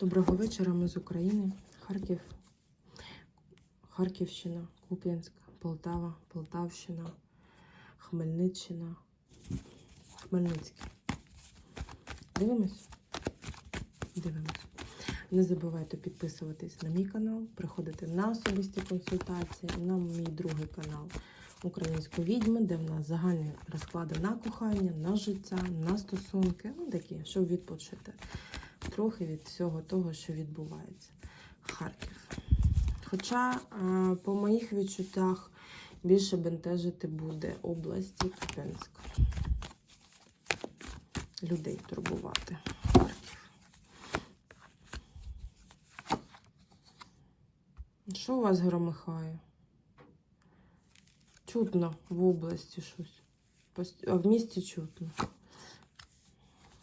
Доброго вечора, ми з України. Харків, Харківщина, Куп'янськ, Полтава, Полтавщина, Хмельниччина, Хмельницький. Дивимось? Дивимось. Не забувайте підписуватись на мій канал, приходити на особисті консультації, на мій другий канал Української відьми, де в нас загальні розклади на кохання, на життя, на стосунки, ну такі, щоб відпочити трохи від всього того, що відбувається. Харків. Хоча, е, по моїх відчуттях, більше бентежити буде області Куп'янська. Людей турбувати. Харків. Що у вас громихає? Чутно в області щось. А в місті чутно.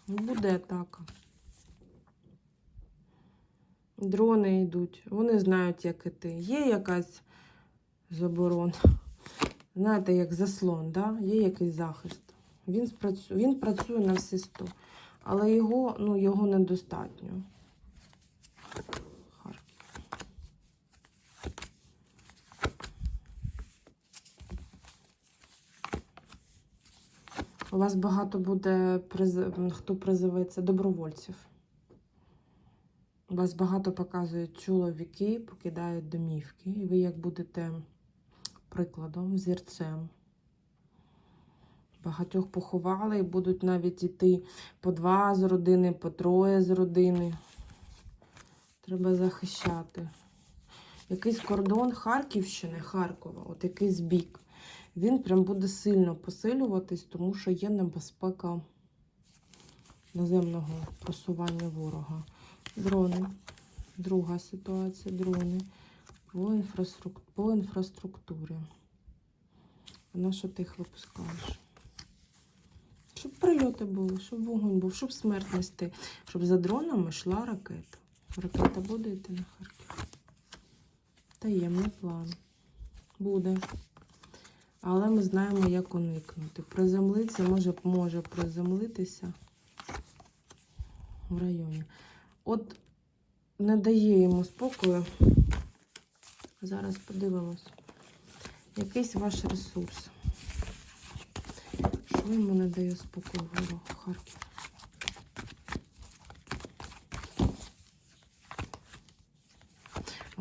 Буде атака. Дрони йдуть. Вони знають, як іти. Є якась заборона. Знаєте, як заслон, да? є якийсь захист. Він, спрацю... Він працює на всі сто. Але його, ну, його недостатньо. У вас багато буде приз... хто призивається добровольців. У вас багато показують чоловіки, покидають домівки, і ви як будете прикладом, зірцем. Багатьох поховали і будуть навіть йти по два з родини, по троє з родини. Треба захищати. Якийсь кордон Харківщини, Харкова, от якийсь бік. Він прям буде сильно посилюватись, тому що є небезпека наземного просування ворога. Дрони. Друга ситуація дрони по, інфраструк... по інфраструктурі. На що ти їх випускаєш? Щоб прильоти були, щоб вогонь був, щоб смерть нести, щоб за дронами йшла ракета. Ракета буде йти на Харків. Таємний план. Буде. Але ми знаємо, як уникнути. Приземлитися може, може приземлитися в районі. От не дає йому спокою. Зараз подивимось. Якийсь ваш ресурс. Що йому не дає спокою ворог Харків?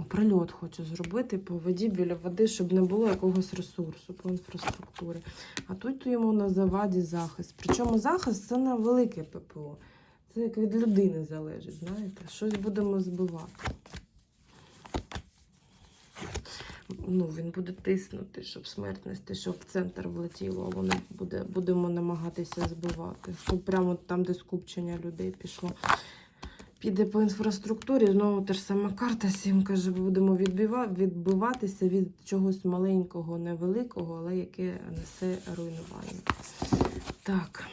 Прильот хочу зробити по воді біля води, щоб не було якогось ресурсу по інфраструктурі. А тут йому на заваді захист. Причому захист це не велике ППО. Це як від людини залежить, знаєте? Щось будемо збивати. Ну, він буде тиснути, щоб смерть нести, щоб в центр влетіло, а воно буде, будемо намагатися збивати. Щоб прямо там, де скупчення людей пішло. Піде по інфраструктурі, знову та ж сама карта сім каже, будемо відбиватися від чогось маленького, невеликого, але яке несе руйнування. Так,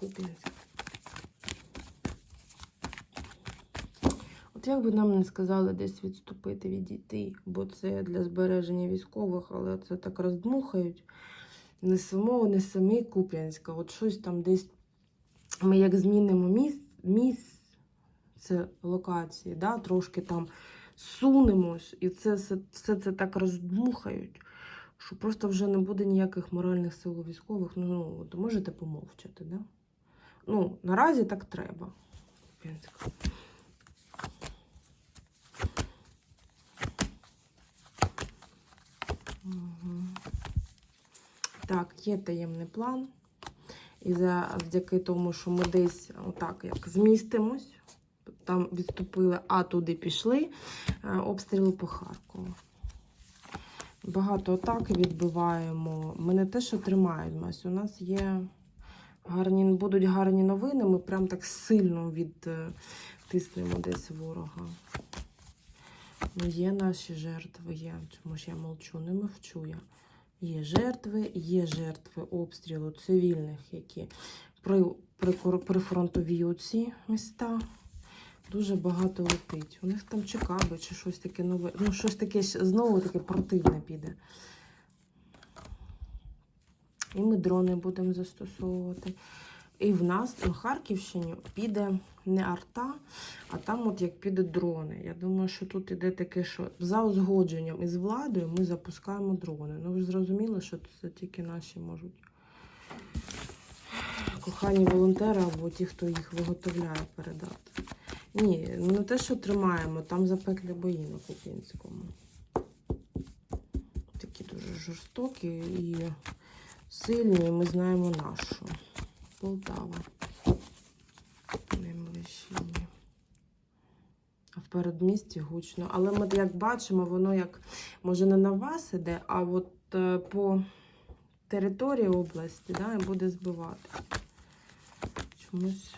Куп'янськ. От як би нам не сказали десь відступити, відійти, бо це для збереження військових, але це так роздмухають. Не самого, не самі Куп'янська. От щось там десь ми як змінимо місць, місць це локації, да, трошки там сунемось, і це все, все це так роздмухають, що просто вже не буде ніяких моральних сил у військових. Ну от можете помовчати, да? Ну, наразі так треба. Куп'янська. Так, є таємний план. І завдяки тому, що ми десь отак як змістимось, там відступили, а туди пішли, е, обстріли по Харкову. Багато атак відбиваємо. Ми не те, що тримаємось. У нас є гарні, будуть гарні новини. Ми прям так сильно відтиснемо десь ворога. Є наші жертви, є. Чому ж я мовчу, не мовчу я. Є жертви, є жертви обстрілу цивільних, які при, при, при фронтовій оці міста. Дуже багато летить. У них там Чикаго чи щось таке нове. Ну, щось таке знову таке противне піде. І ми дрони будемо застосовувати. І в нас на Харківщині піде не арта, а там, от як піде дрони. Я думаю, що тут іде таке, що за узгодженням із владою ми запускаємо дрони. Ну ви ж зрозуміли, що це тільки наші можуть. Кохані волонтери або ті, хто їх виготовляє, передати. Ні, ну не те, що тримаємо, там запеклі бої на Купінському. Такі дуже жорстокі і сильні, і ми знаємо нашу. Полтава. Дні. А в передмісті гучно. Але ми як бачимо, воно як може не на вас іде, а от е, по території області да, буде збивати. Чомусь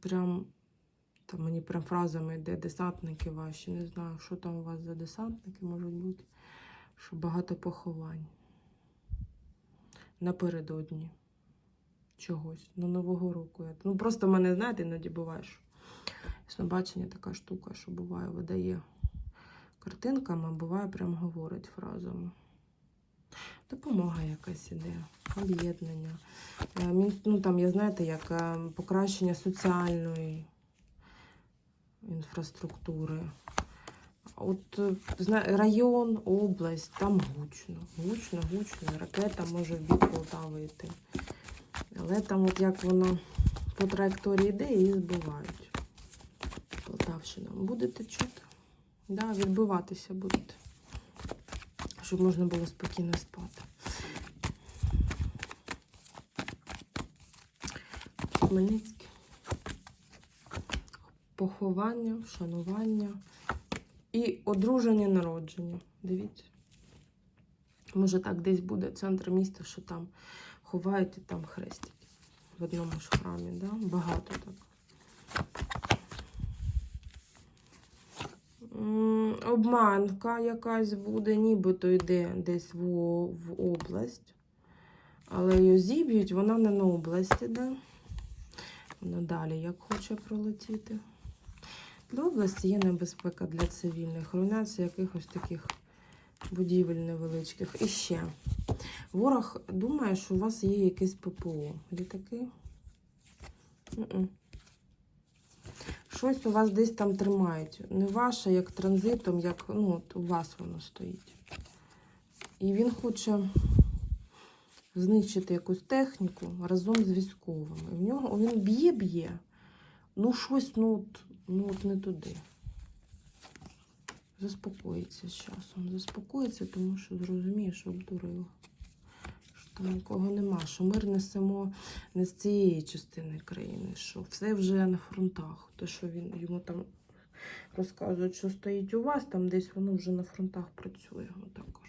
прям там мені прям фразами йде десантники ваші. Не знаю, що там у вас за десантники можуть бути. Що багато поховань. Напередодні чогось. На Нового року. Ну просто мене, знаєте, іноді буває, що яснобачення така штука, що буває, видає картинками, а буває прям говорить фразами. Допомога якась іде, об'єднання. Е, Ну, там, я знаєте, як е, покращення соціальної інфраструктури. От е, район, область, там гучно. Гучно, гучно. Ракета може в бік Полтави йти. Але там, от як воно по траєкторії йде, її збивають. Полтавщина. Будете чути? Да, відбиватися будете. Щоб можна було спокійно спати. Хмельницький. Поховання, вшанування і одруження народження. Дивіться. Може так десь буде центр міста, що там ховають і там хрестять. В одному ж храмі, да? Багато так. Обманка якась буде, нібито йде десь в, в область. Але її зіб'ють, вона не на область іде. Вона далі як хоче пролетіти. Для області є небезпека для цивільних, руйнація якихось таких будівель невеличких. І ще. Ворог думає, що у вас є якесь ППО. Літаки? М-м. Щось у вас десь там тримають. Не ваше, як транзитом, як ну, от у вас воно стоїть. І він хоче знищити якусь техніку разом з військовими. В нього він б'є-б'є. Ну, щось ну, ну, от не туди. Заспокоїться з часом. Заспокоїться, тому що зрозуміє, що обдурила. Що там нікого нема, що мир несемо не з цієї частини країни, що все вже на фронтах. Те, що він йому там розказують, що стоїть у вас, там десь воно вже на фронтах працює. Отак.